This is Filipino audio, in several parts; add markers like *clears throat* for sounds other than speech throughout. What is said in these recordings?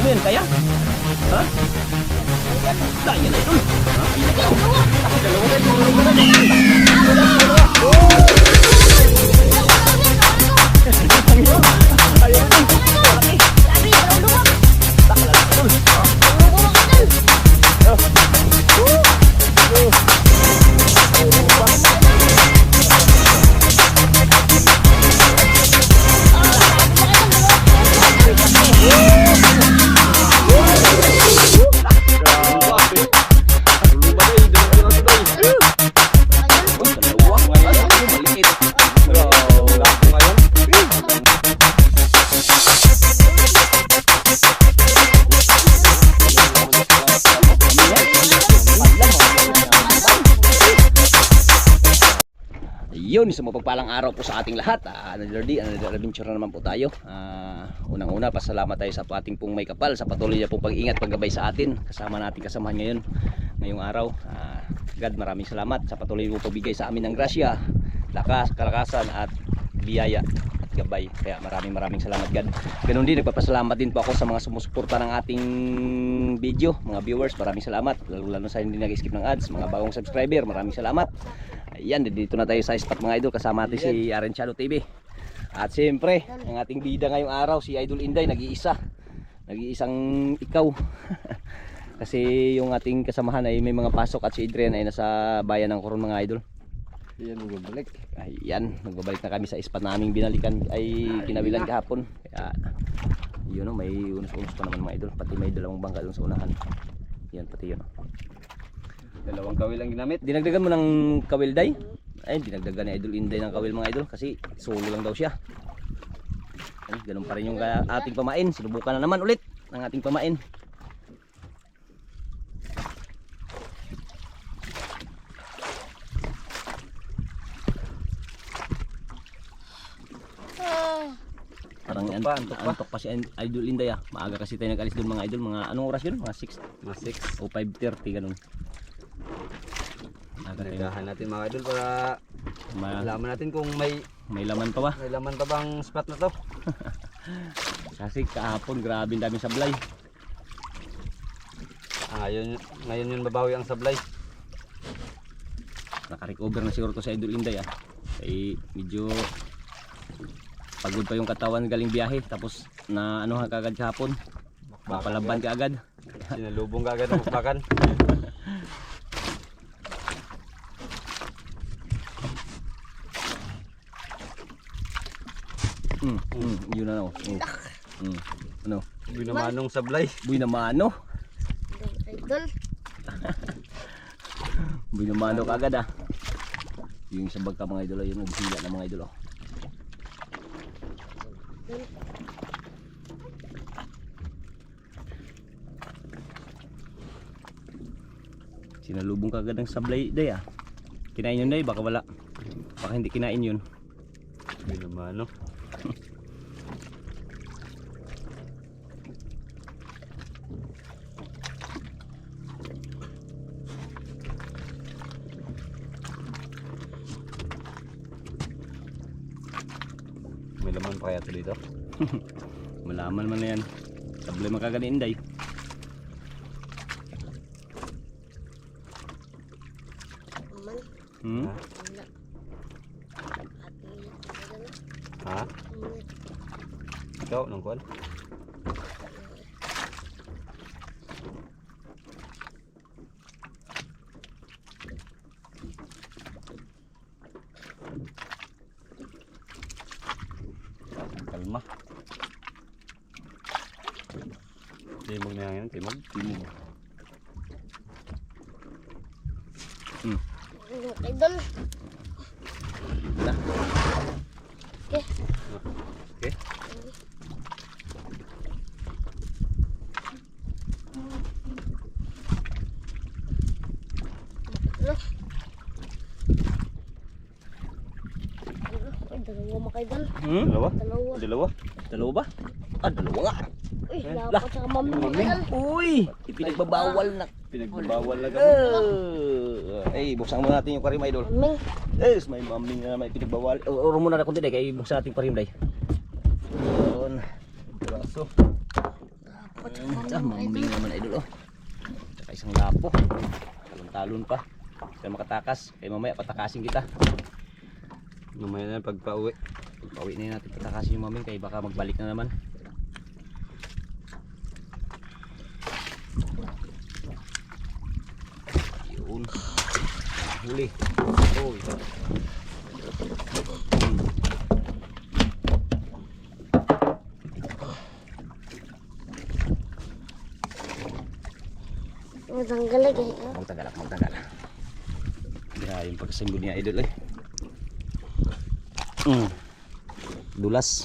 Ano kaya? Ha? Kaya na idol. Ha? Dalawa na idol. Ayun Yun, isang mapagpalang araw po sa ating lahat. Uh, another day, another adventure na naman po tayo. Ah, Unang-una, pasalamat tayo sa ating pong may kapal sa patuloy niya pong pag-ingat, paggabay sa atin. Kasama natin kasamahan ngayon, ngayong araw. Ah, God, maraming salamat sa patuloy mo pagbigay sa amin ng grasya, lakas, kalakasan at biyaya at gabay. Kaya maraming maraming salamat God. Ganun din, nagpapasalamat din po ako sa mga sumusuporta ng ating video, mga viewers. Maraming salamat. Lalo lalo sa hindi nag-skip ng ads, mga bagong subscriber. Maraming salamat. Ayan, dito na tayo sa spot mga idol. Kasama natin si Arenchalo TV. At siyempre, ang ating bida ngayong araw, si Idol Inday, nag-iisa. Nag-iisang ikaw. *laughs* Kasi yung ating kasamahan ay may mga pasok at si Adrian ay nasa bayan ng Coron mga idol. Yan mo balik. Ayan, nagbabalik na kami sa spot naming binalikan ay kinabilan kahapon. Kaya yun o, may unos-unos pa naman mga idol. Pati may dalawang bangka doon sa unahan. Yan, pati yun. o. Dalawang kawil ang ginamit. Dinagdagan mo ng kawil day? Ay, dinagdagan ni Idol Inday ng kawil mga idol kasi solo lang daw siya. Ay, ganun pa rin yung ating pamain. Sinubukan na naman ulit ng ating pamain. Parang Antok an- pa, antok pa. antok pa si Idol Inday ah. Maaga kasi tayo nag-alis doon mga idol. Mga anong oras yun? Mga 6 Mas 6. o 5.30 ganun. Nagahan natin mga idol para Ma- malaman natin kung may may laman pa ba? may laman pa bang spot na to. *laughs* Kasi kahapon grabe ang daming sablay. Ah, ngayon, ngayon yun babawi ang sablay. Naka-recover na siguro to sa Idol Inday ah. Ay medyo pagod pa yung katawan galing biyahe tapos na ano ka agad kahapon. Mapalaban ka agad. Sinalubong ka agad ang bakbakan. *laughs* Mm, mm, yun na no. Mm. Mm. Ano? Binamanong sablay. Buy na mano. Idol. *laughs* Buy na mano ka agad ah. Yung sa bagka mga idol yun naghila na mga idol oh. Sinalubong ka agad ng sablay day ah. Kinain yun day baka wala. Baka hindi kinain yun. Binamano. May laman pa kaya to dito? *laughs* Malaman man na yan. Sablay makaganin day. Aman. Hmm? Wala. Ate, idol. Ha? Aman. Ikaw, nung kuwan? Kalma. Timog na yan, timog. Timog. Idol. Wala. Okay. Okay. Ano? Ano? Ay, dalawa mga idol. Hmm? Dalawa? Dalawa. Dalawa? Dalawa ba? Ah, dalawa nga. Uy, dapat sa mami. Uy, ipinagbabawal na. Pinagbabawal na kami. Uh, ay, buksan muna natin yung karim idol. Maming. Eh, may maming na may pinagbawal. Uro muna na kunti day, kaya buksan natin yung karim day. Yun. Sa Ah, maming naman idol oh. Tsaka isang lapo. Talon-talon pa. Kaya makatakas. Kaya mamaya patakasin kita. Mamaya na pagpa-uwi. Pauwi na natin patakasin yung maming kaya baka magbalik na naman. Yun. Huli. Oh, ito. Matanggal lagi. ah. Magtagalak, magtagalak. Grabe yung pagkasimbol niya idol eh. Mm. Dulas.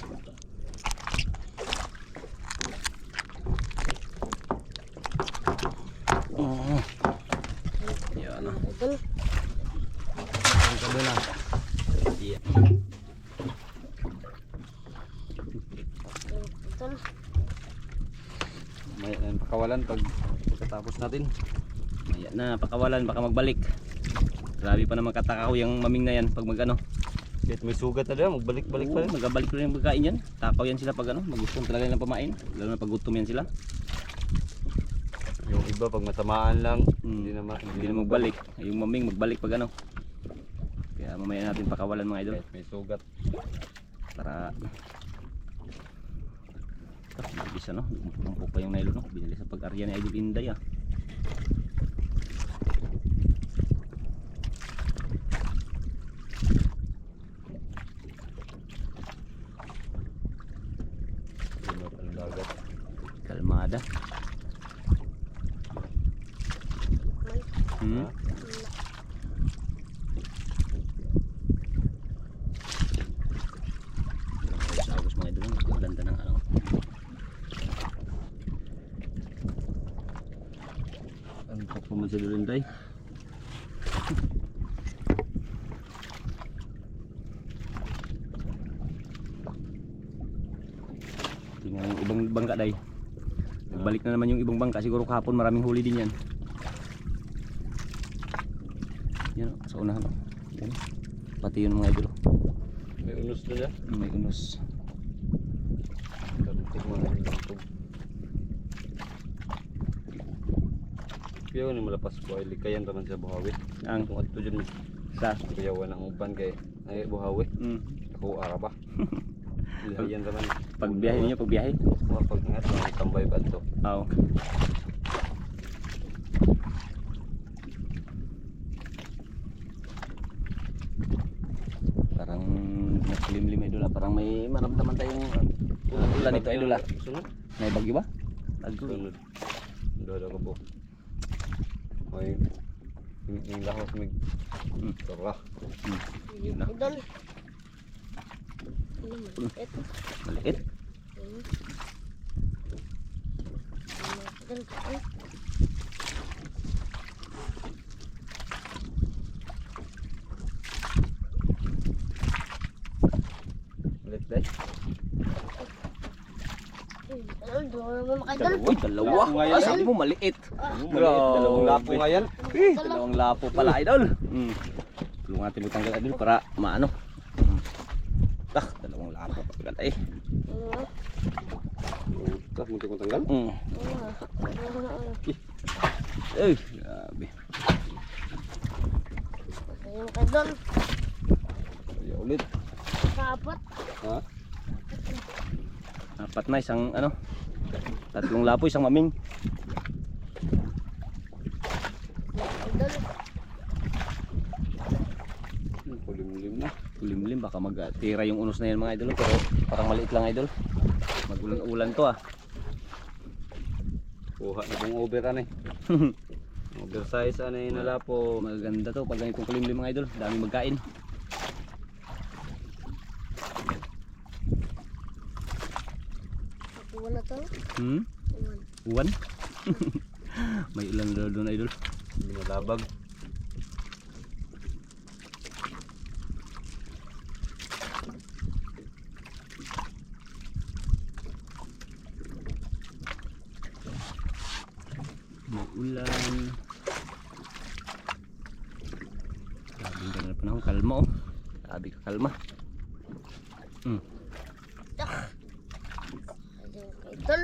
Mm. Yan. Ang kabe na. Yeah. Yung pakawalan pag pagkatapos natin. Ayan na, pakawalan, baka magbalik. Grabe pa naman katakaw yung maming na yan pag mag ano. Kahit may sugat na dyan, magbalik-balik pa rin. Magabalik rin yung pagkain yan. Takaw yan sila pag ano, magustuhan talaga nilang pamain. Lalo na pag gutom yan sila. Yung iba pag matamaan lang, Hmm. hindi na, ma- Hindi na magbalik. Yung maming magbalik pag ano. Kaya mamaya natin pakawalan mga idol. Kahit may sugat. Para Ah, Mabilis ano, umpok pa yung nylon no. Binili sa pag-arya ni Idol Inday ah. Hindi na pala dagat. Kalmada. Hmm? Agos mga idol, ang ganda ng ano. Ang po Dulinday. Tingnan yung ibang bangka day. Nagbalik na naman yung ibang bangka. Siguro kahapon maraming huli din yan. Yan o, sa unahan o. Yan. Pati yun mga idol. May unos na dyan. May unos. Kantik mo na Kaya ni malapas ko ay likayan raman sa buhawi. Ang Kung adto dyan, sa. kuyawan ang uban kay ay buhawi. Mm. Ako araba. *laughs* Lihayan raman. Pagbiyahe ninyo, pagbiyahe. Mga pagngat, mga tambay ba ito? Oo. Parang naglimlim idol ah. Parang may maramdaman tayong uh, ulan ito idol ah. May bagyo ba? Sunod. Dodo ka po. May yung lahos mig Hmm. tara. Hmm. Yun na. Idol. Ano maliit? Maliit. Idol. Ay, Ulit dai. Idol, dalawa dalawa. Ah, sabi mo maliit. Maliit, dalawang lapo nga yan. Eh, dalawang lapo pala idol. Hmm. Tulungan natin magtanggal idol para maano. Hmm. Ah, dalawang lapo pagkat eh. Tapos munti kong tanggal. Ano? Eh, grabe. Ayun mga idol. Ya ulit. Kapat. Ha? Apat na isang ano. Tatlong lapo, isang maming. Hmm, Kulim-lim na. Kulimlim baka magtira yung unos na yan mga idol pero parang maliit lang idol. Magulan-ulan to ah. Kuha na kong over ano eh. *laughs* Oversize ano yung nalapo. Maganda to pag ganitong kulimlim mga idol. Dami magkain. Nakuha na to. Hmm? Ayan. Uwan? May ulan daw doon idol. Lumalabag. May ulan. Grabe yung ganda na panahon. Kalma oh. Grabe ka kalma. Hmm. Ayun mga idol.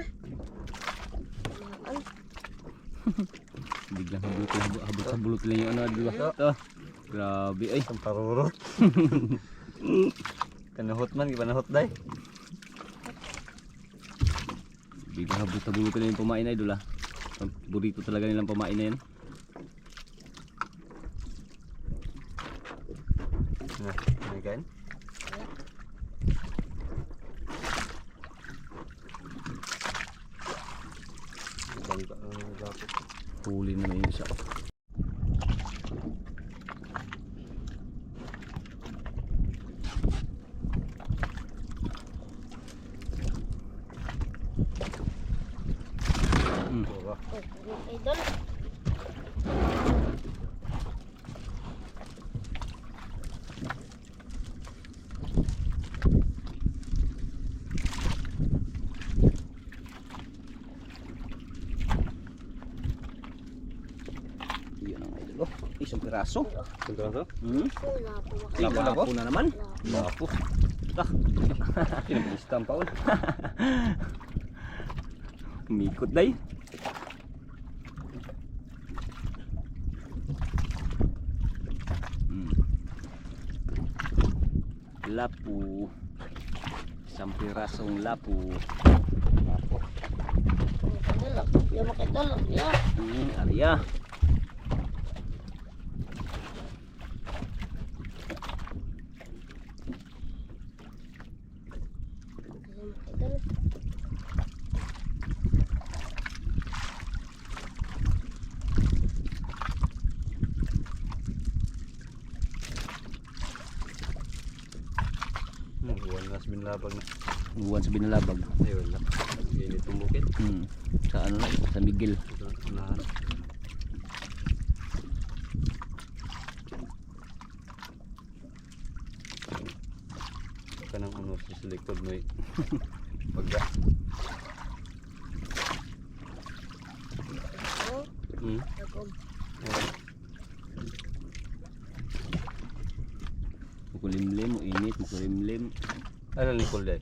Biglang habot habot habot sa bulot lang yung ano idol. Ito. Grabe ay. Isang parurot. Kanuhot man, gipanahot day. Biglang habot sa bulot lang yung pamain na idol ah. Burrito talaga nilang pamain na yan. Na, may kain? Bangka na nagapot. Huli na yung isa. Mm. Pura. Oh, mga idol. Yun ang idol. Isang piraso. To? Hmm? Lapo lapo na naman. Wala. Lapo. Ah, Kinabilistan pa ulit. umikot day. Hmm. Lapu. Isang pirasong lapu. Lapu. Yung mga idol. Yan. Hmm, Arya. Yung mga idol. Hmm, buwan na sa binlabag na. Buwan sa binalabag. Ay, wala. Init yung bukit. Hmm. Sa ano na, sa Miguel. Unahan. Kanang ano sa likod may *laughs* pagga. Oh, Hmm. Mukulimlim, init, mukulimlim. Ano ni Kulday?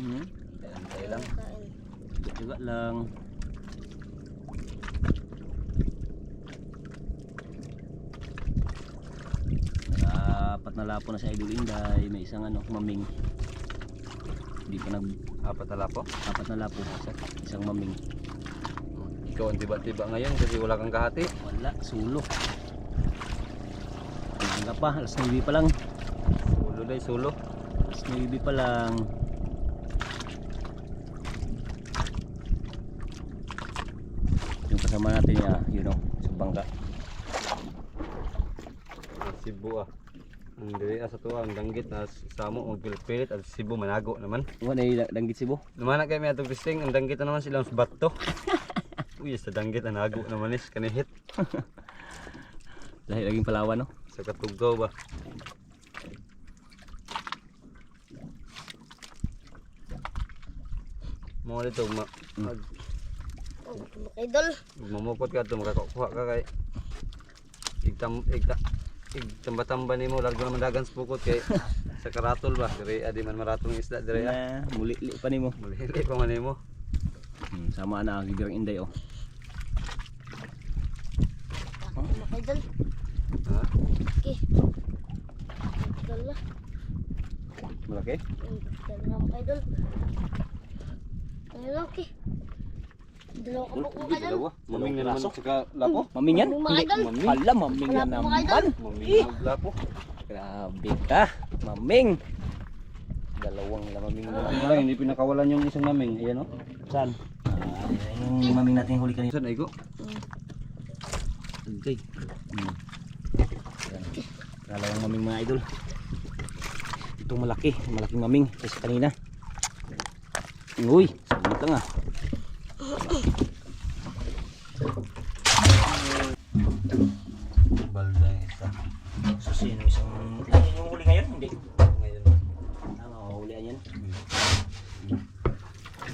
Hmm. Antay lang. Juga lang. Apat na lapo na sa Idol Inday, may isang ano, maming. Hindi pa nag Apat na lapo? apat na lapo, isa, isang maming. Ikaw ang tiba-tiba ngayon kasi wala kang kahati. Wala, sulo. Wala pa, alas 9 pa lang. Sulo day, sulo. Alas 9 pa lang. Yung kasama natin niya, you know, sa bangka. Ah, Cebu ah. Ang diri ah, sa tuwa, ang danggit na samo ang pilit at Cebu manago naman. Wala na danggit sibo. Lumana kay may atong pisting, ang danggit na naman silang bato. *laughs* Uy, sa danggit ang nago naman is kanihit. *laughs* Dahil laging palawan, no? Sa katuggaw ba? Mo dito ma mag Oh, mga idol. mamupot ka to makakuha ka kay igtam igta igtamba-tamba nimo largo naman dagan sa pukot kay sa karatol ba dire adi man maratong isda dire ah. Na, muli-li pa nimo. Malili pa man nimo. Hmm, sama na ang gigirang inday, oh. Kain, mga idol. Ha? Okay. Idol na. Malaki? Idol na mga idol. Ayun, okay. Dalawa ka po mga idol. Dalawa. Maming na naman Laso. saka lapo. Maming yan? Maming mga idol. Maming. Hala, maming mga idol. naman. Maming na lapo. Grabe ka, maming. Dalawang lamaming na Ano lang, hindi pinakawalan yung isang maming. Ayan o. Saan? Ah, yung maming natin huli kanina. Saan ay ko? Okay. Hmm. Yan. Dalawang maming mga idol. Itong malaki, malaking maming. Kasi kanina. Uy, sabit lang ah. Balda yung isa. So sino isang... Ano yung huli ngayon? Hindi. Ngayon. Tama, mahulian yan.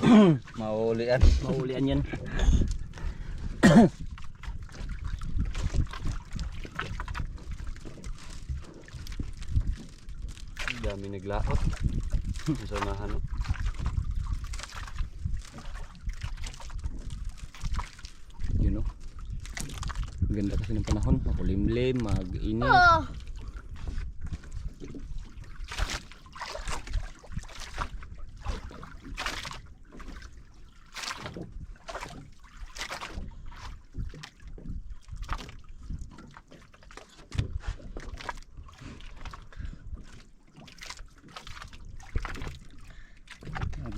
*clears throat* Mauulian. Mahulian yan. Dami naglaot. Sa unahan. no? Yun o. Ganda kasi ng panahon. Makulimlim, mag-init.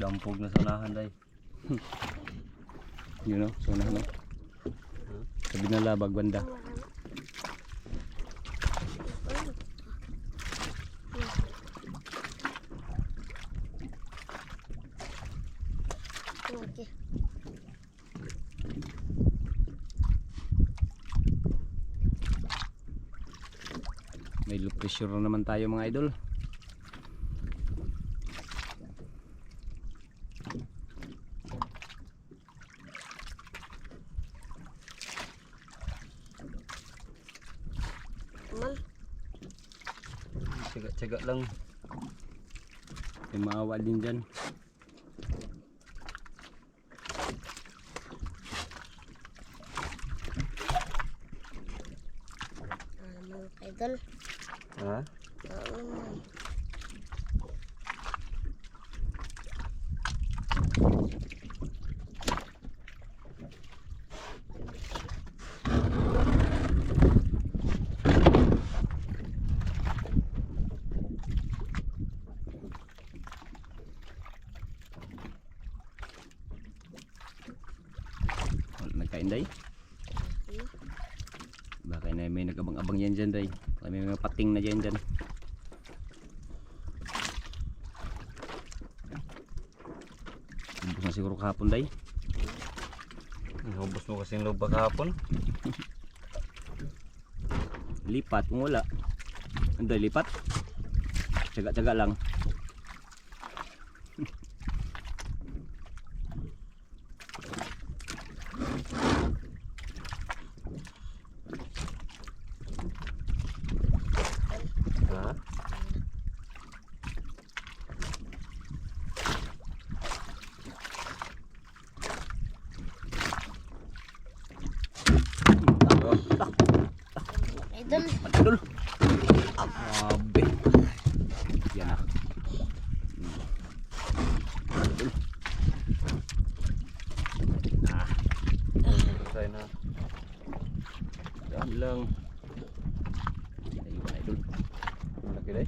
Nagdampog na sa unahan day. *laughs* Yun o, so na no. Sabi na labag banda. May low pressure na naman tayo mga idol. Man. Tsaga-tsaga lang. May maawa din dyan. Ah, mga idol. Ha? Ah, naman. Wala nagkain day. Baka na may nagabang-abang yan dyan day. Baka may mga pating na dyan dyan. Ubus na siguro kahapon day. Naubos mo kasi yung loob kahapon. Lipat kung wala. Day, lipat? Tsaga-tsaga lang. Ha? Idol. Idol. Grabe. Yan ah. Idol. Ah, Try na. yan lang. Ayun idol. Malaki day.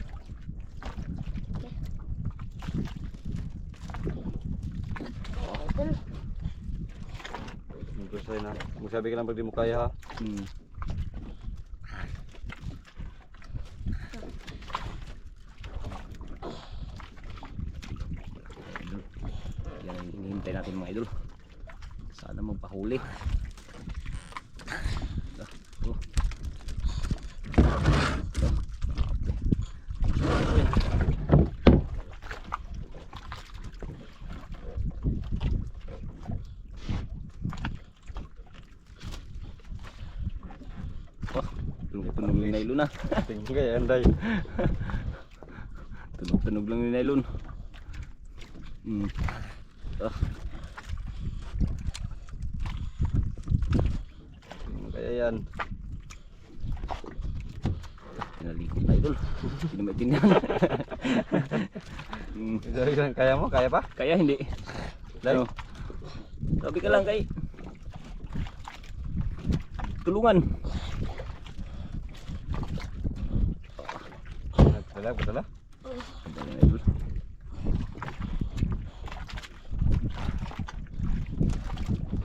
Idol. Try na. Magsabi ka lang pag di mo kaya ha. Hmm. Idol. Yan ang hinihintay natin mga idol. Sana magpahuli. Ah, oh. Ah, grabe. Oh, tunog-tunog yung nylon na. Tingin ka yan day. *laughs* Tunog-tunog lang yung nylon. Hmm. Ah, kaya yan. pinalikot na idol. *laughs* Hmm. Sabi ka lang, kaya mo? Kaya pa? Kaya hindi. Ano? Sabi ka lang kay tulungan. Bentar, bentar lah. Bentar,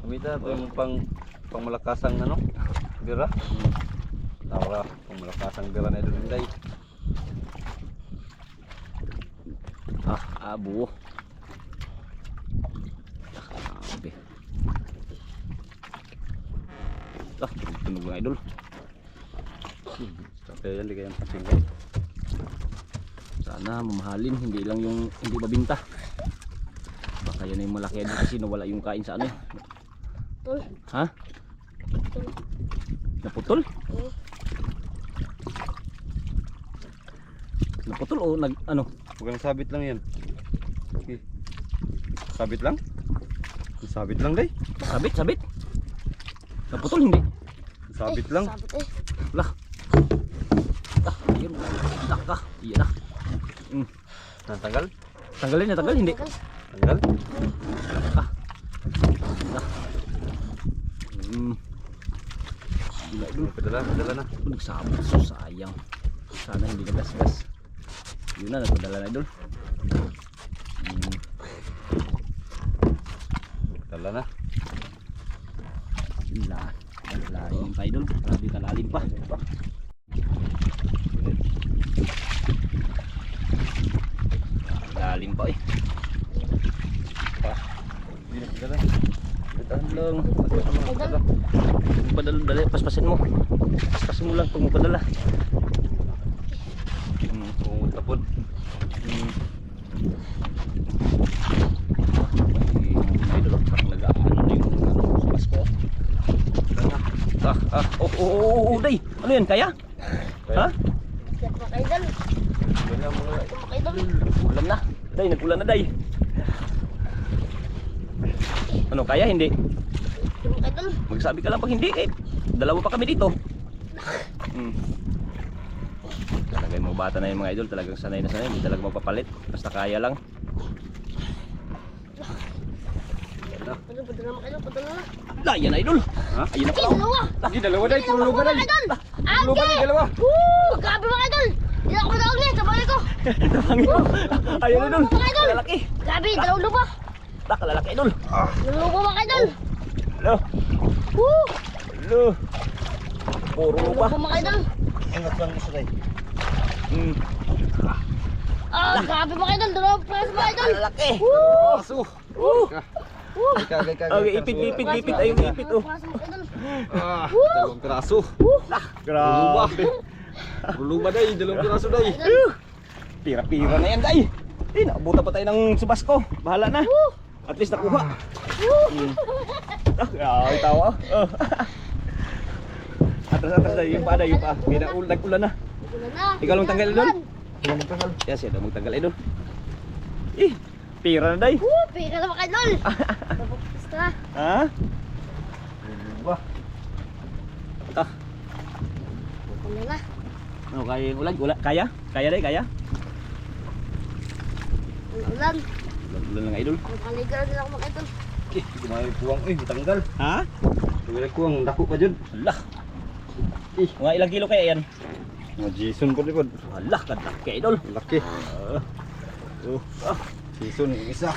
Kamita ito yung pang pangmalakasang ano, bira. Hmm. Tawa, pangmalakasang bira na doon dai. Ah, abo. Sabi. Ah, tunog na idol. Sabi yan, di kayang pasinggan. Sana mamahalin, hindi lang yung hindi mabinta. Baka yan yung malaki din kasi nawala yung kain sa ano. eh. Tol. Ha? Tol. Naputol? Oo. Naputol o nag ano? Huwag sabit lang yan. Okay. Sabit lang? Sabit lang, day. Sabit, sabit. Naputol hindi. Sabit lang. Sabit eh. Lah. Ah, ayun. Lah ka. Iya na. Mm. Natanggal? Tanggalin na tanggal hindi. Tanggal? Ah. Lah. Mm. Gila idol. Padala, padala na. Nagsabot so sayang. Sana hindi nagasgas. Yun na nagpadala na idol. Mm. Padala na. La, lalim pa idol. Grabe kalalim pa. Lalim pa eh. Hindi na padala. Tahan lang. Idol. Padala, dali, paspasin mo. Paspasin mo lang pag magpadala. Hmm. Kung tapon. Hmm. Ah, ah, oh, oh, oh, oh, oh, day. Ano yan, kaya? Ha? Mga kaidol. Ulan na. Day, nag-ulan na, day. Ano, kaya hindi? Magsabi ka lang pag hindi, eh. Dalawa pa kami dito. Hmm. Talaga yung mga bata na yung mga idol, talagang sanay na sanay, hindi talaga magpapalit. Basta kaya lang. Padala, padala mga kaidol. Padala na. La, yan idol. Ha? Ayun na pala. dalawa. Hindi, dalawa Tulungan mga day. kaidol. Tulungan day, Ate! dalawa. Woo! Grabe mga kaidol. Hindi ako matawag niya. Sabay ko. *laughs* Tawangin mo. Ayun idol. Idol. Lalaki. Grabe, dalawang lupa. La, kalalaki idol. Dalawang lupa mga kaidol. Lo, Woo! lo. Puro lupa. lupa mga kaidol. Ingat lang isa day. Hmm. Ah, grabe mga kaidol. Dalawang pras mga kaidol. Lalaki. Woo! Aso. Uh. Woo! Kagay, kagay. Okay, ipit, ipit, ipit. Ayun, ipit, oh. Ah, dalawang piraso. Grabe. Luluba day, dalawang piraso day. Pira-pira na yan, day. Eh, nakabuta pa tayo ng subasko. Bahala na. At least nakuha. Ah, grabe tawa. Oh. atras, atras day. Yung pa, day. Yung pa. Kaya nag- nag-ulan na. Na. Ikaw lang tanggal doon. Yes, yan. Magtanggal ay doon. Eh, pira na, day. Woo! Pira na mga kaidol. Tapos na. Ha? Luluba. Ah, Wala na. ano kaya yung ulan? Ula, kaya? Kaya, day, kaya? Ulan. Ulan lang, idol. Nakaligaw din ako mga kaidol. Eh, kumain kuwang. Eh, tanggal. Ha? Kumain kuwang, dako pa dyan. Hala. Eh, mga ilang kilo kaya yan? Mga Jason po likod. Hala, kadaki, idol. Laki. Ah. Oh, ah. Jason, yung isa.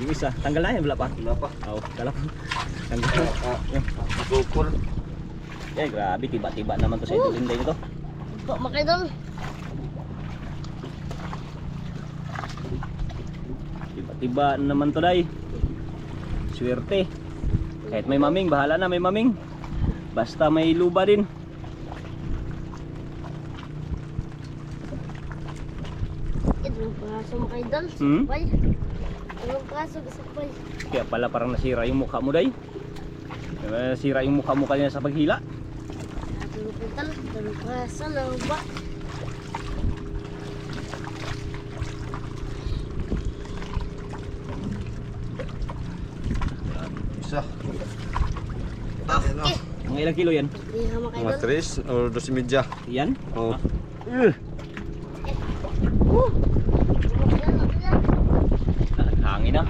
Yung isa, tanggal na yan, wala pa. Wala pa. Oo, kala ko. Tanggal na. Ah, Gokul. Eh, grabe, tiba-tiba naman to sa idol Inday nito. Po mga kaidol. Tiba-tiba naman to, day. Swerte. Kahit may maming, bahala na, may maming. Basta may luba din. Eh, dalawang praso mga kaidol. Hmm? Sabay. Dalawang praso kasabay. Kaya pala parang nasira yung mukha mo, day. Eh, Nasira yung mukha mo kanina sa paghila. Dalawang kaidol. Dalawang praso na ba? Isa. Eh, Mga ilang kilo yan? mga Mga kaidol. 3 or 12 media. Yan? Oh. Uh, Woo! Mga kaidol, mga kaidol. hangin na.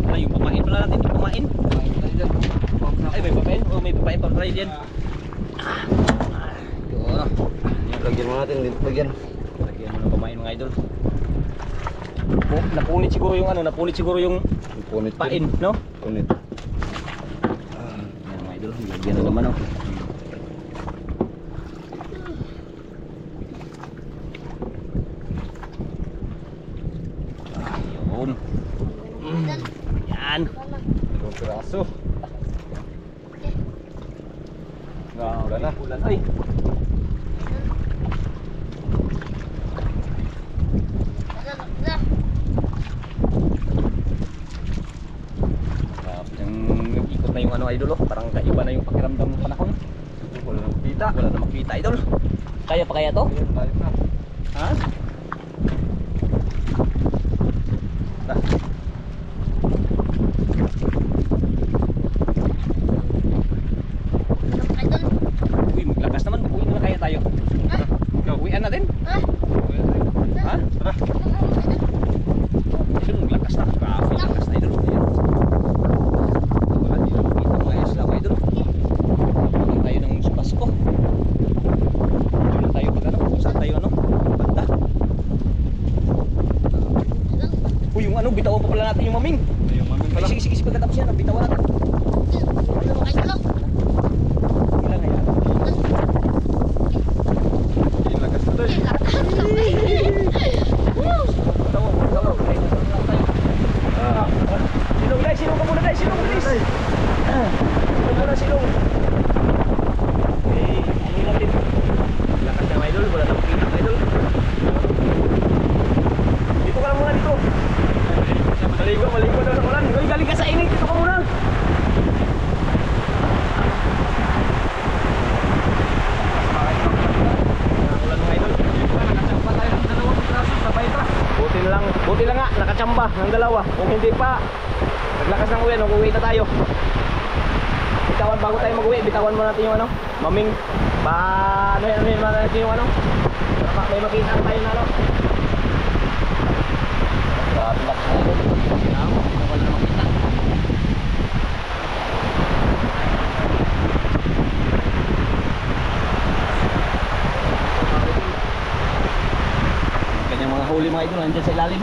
Ano yung pamain pala natin? Yung pamain? Ay, may papain? Oh, may papain pa tayo dyan. Ah, yun. Lagyan mo natin dito lagyan. Lagyan mo ng pamain mga idol. Oh, napunit siguro napunit siguro yung Punit. pain, no? Punit. Yan mga idol, lagyan na naman oh. Yun. Kaidol. Yan. Wala. piraso. Grabe na. Ulan ay. Wala, wala. Grabe yung ikot na yung ano idol oh. Parang kaiba na yung pakiramdam ng panahon. Wala nang kita. Wala na makita idol. Kaya pa kaya to? Ayan, tayo na. Ha? Ta. Wala mga idol. Uy, maglakas naman. Uwi na kaya tayo. Ha? Ikaw, uwian natin. Ha? Ha? Tara. Idol, maglakas na. Grabe, lakas na idol. Ayan. Wala, hindi na makita mga isla ko idol. Punta tayo ng Pasko. Doon na tayo pag ano, kung saan tayo ano, banda. Uy, yung ano, bitawan pa pala natin yung maming. Yung mami Ay, pala. sige, sige, sige, pagkatapos yan, bitawan natin. Wala mga idol. Ilan kaya? Yung lakas na doon. Bitawan, bitawan. Ay, bitawan tayo. Ah, ah. Silong, dai, silong ka muna, dai, silong, please. Ah, Silong muna, silong. Eh, silong natin. Lakas na, idol. Wala na makita, idol. Dito ka lang muna, dito. Maligo, maligo daw sa ulan. Uy, galing ka sa init. Dito ka muna. Ulan mga idol. Nakachamba tayo ng dalawang piraso. Sabay pa. Buti na lang, buti lang nga, nakachamba ng dalawa. Kung hindi pa, naglakas ng uwi, nung uwi na tayo. Bitawan, bago tayo mag-uwi, bitawan mo natin yung ano, maming, ba, ano yan, ano yan, natin yung ano, para ma- may makita tayo na ano. Grabe lakas na yun. Wala na makita. Kanyang mga huli mga idol, nandyan sa ilalim.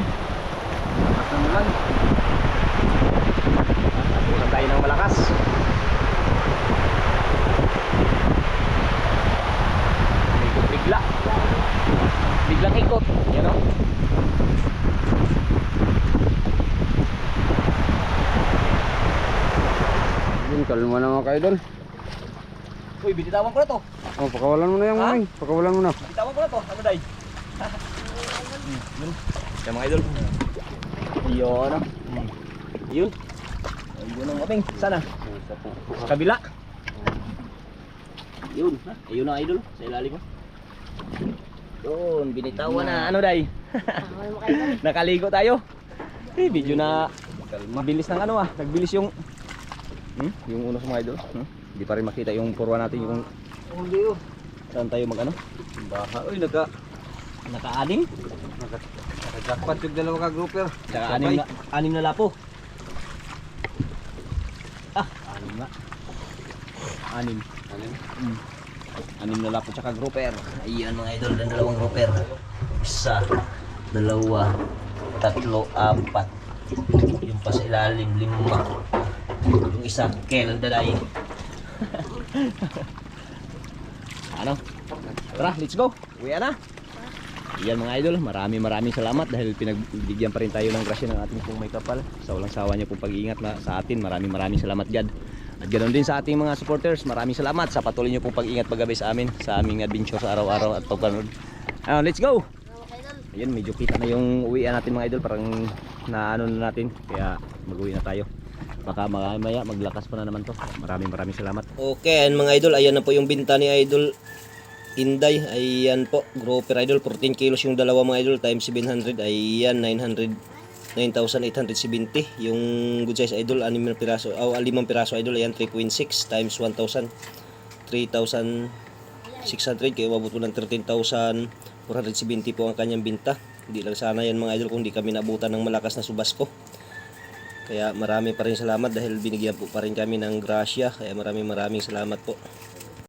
Ulan. Ulan tayo ng malakas. Ikot bigla. Biglang ikot. Yan o. Yun, kalma na mga kaidol. Uy, binitawan ko na to. Oh, pakawalan mo na Ha? maming. Pakawalan mo na. Binitawan ko na to. Ano day? *laughs* Hmm. Yan mga idol. Yun o. Yun. Yun ang maping. Sana? Sa kabila. Yun. Ha? Ayun ang idol. Sa ilalim mo. Yun. Binitawan na. Ano day? *laughs* Nakaligo tayo. Eh, video na mabilis ng ano ah. Nagbilis yung hmm? yung unos mga idol. Hmm? Hindi pa rin makita yung purwa natin yung Hindi oh. saan tayo mag ano. Baka. Uy, naka... Naka-anim. naka Nakajakpat yung dalawa ka grouper. Tsaka anim na, anim na lapo. Ah, anim na. Anim. Anim? Mm. Anim na lapo tsaka grouper. Ayan mga idol, dan dalawang grouper. Isa, dalawa, tatlo, apat. Yung pa sa ilalim, lima. Yung isa, kel, daday. *laughs* ano? Tara, let's go. Uwi na. Iyan mga idol, marami maraming salamat dahil pinagbigyan pa rin tayo ng grasya ng ating pong may kapal. Sa walang sawa niya pong pag-iingat sa atin. Maraming maraming salamat God. At ganoon din sa ating mga supporters. Maraming salamat sa patuloy niyo pong pag-iingat paggabi sa amin sa aming adventure sa araw-araw at pagpanood. Ah, let's go! Ayan, medyo kita na yung uwian natin mga idol. Parang naano na natin. Kaya mag-uwi na tayo. Baka maya maya maglakas pa na naman to. Maraming maraming salamat. Okay, ayan mga idol. Ayan na po yung binta ni idol Inday. Ayan po. Grouper idol. 14 kilos yung dalawa mga idol. Times 700. Ayan, 900. 9,870 yung good size idol 6 na piraso o 5 piraso idol ayan 3.6 times 1,000 3,600 kaya umabot po ng 13,470 po ang kanyang binta hindi lang sana yan mga idol kung di kami nabutan ng malakas na subasko kaya marami pa rin salamat dahil binigyan po pa rin kami ng grasya kaya maraming maraming salamat po